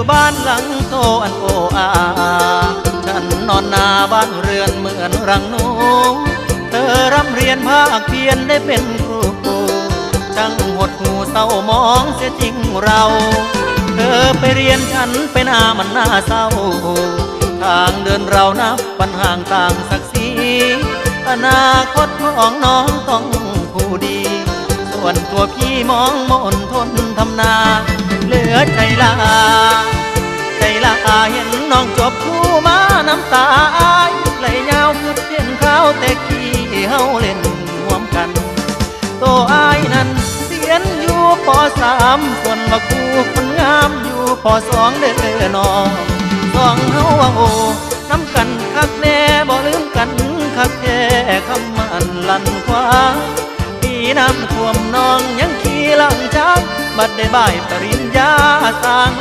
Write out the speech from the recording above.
ู่บ้านหลังโตอันโออาฉันนอนนาบ้านเรือนเหมือนรังนูเธอร่ำเรียนภาคเพียนได้เป็นครูช่างหดหูเศร้ามองเสียจริงเรา เธอไปเรียนฉันไปหน้ามันหน่าเศร้า ทางเดินเรานับปัญหางต่างศักดิ์ศรีอนาคตของน้องต้องผู้ดี ส่วนตัวพี่มองมนทนทำนา เหลือใจลา ห็นน้องจบคู่มาน้ำตาอายไหลยาวคือเห็นข้าวแต่กี้เฮาเล่นห่วมกัน โตอายนั้นเรียนอยู่ปสามส่วนว่าครูคนงามอยู่ปสองเด้อน้องสองเฮาว่าโอน้ำกันคักแน่บ่ลืมกันคักแค่คำมันลันคว้าปีน้ำท่วมน้องยังขี่หลังช้างบัดได้บ่ายปริญญาสร้าง